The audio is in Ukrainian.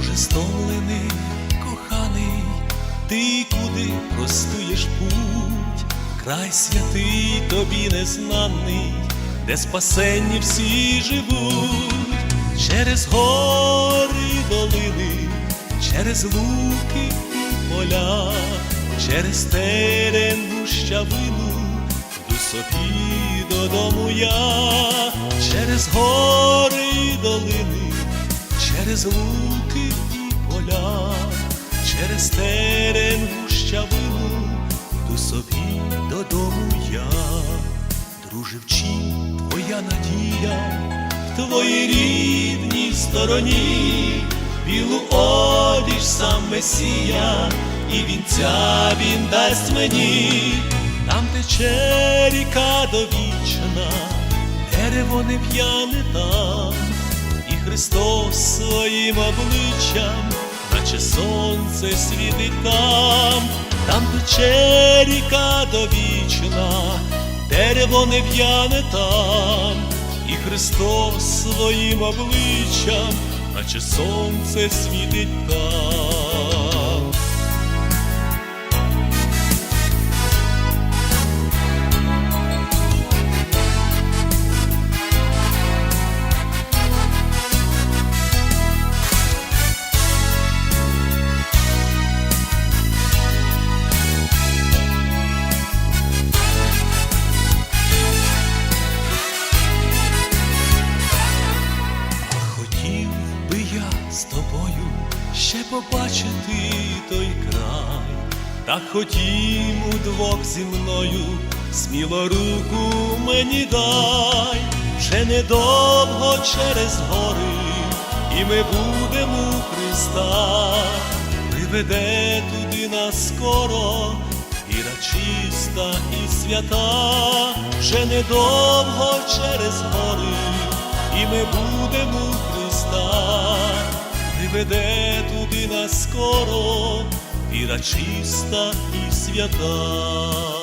вже стомлений, коханий, ти куди простуєш путь, край святий тобі незнаний, де спасенні всі живуть, через гори й долини, через луки і поля, через терен гущавину, йду собі додому я, через гори й долини, через луки і поля, через терен гущавину, йду собі додому я, друже, вчи, твоя надія, в твоїй рідній стороні, білу одіж сам Месія, і вінця він дасть мені, там тече ріка довічна, дерево не п'яне там, Христос своїм обличчям, наче сонце світить там, там тече ріка довічна, дерево не п'яне там, і Христос своїм обличчям, наче сонце світить там. З тобою ще побачити той край, та хотім удвох зі мною, сміло руку мені дай, вже недовго через гори, і ми будемо у Христа, приведе туди нас скоро, віра чиста і свята, вже недовго через гори і ми будемо у Христа, приведе туди нас скоро, віра чиста і свята.